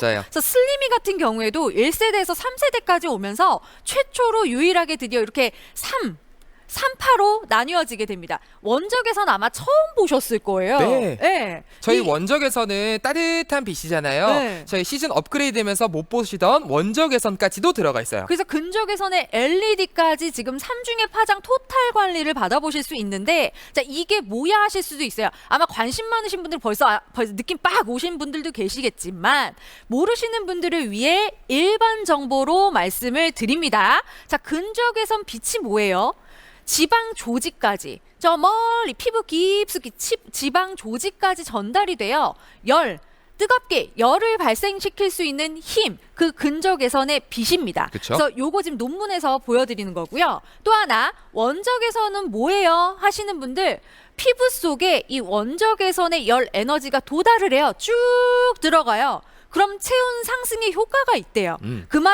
맞아요. 그래서 슬리미 같은 경우에도 1세대에서 3세대까지 오면서 최초로 유일하게 드디어 이렇게 3 3파로 나뉘어지게 됩니다. 원적에선 아마 처음 보셨을 거예요. 네. 네. 저희 이- 원적에서는 따뜻한 빛이잖아요. 네. 저희 시즌 업그레이드면서 못 보시던 원적에선까지도 들어가 있어요. 그래서 근적에선의 LED까지 지금 3중의 파장 토탈 관리를 받아보실 수 있는데 자 이게 뭐야 하실 수도 있어요. 아마 관심 많으신 분들 벌써, 아- 벌써 느낌 빡 오신 분들도 계시겠지만 모르시는 분들을 위해 일반 정보로 말씀을 드립니다. 자 근적에선 빛이 뭐예요? 지방 조직까지 저 멀리 피부 깊숙이 치- 지방 조직까지 전달이 돼요. 열 뜨겁게 열을 발생시킬 수 있는 힘, 그 근적에선의 빛입니다. 그쵸? 래서 요거 지금 논문에서 보여드리는 거고요. 또 하나 원적에선은 뭐예요? 하시는 분들 피부 속에 이 원적에선의 열 에너지가 도달을 해요. 쭉 들어가요. 그럼 체온 상승의 효과가 있대요. 음. 그 말.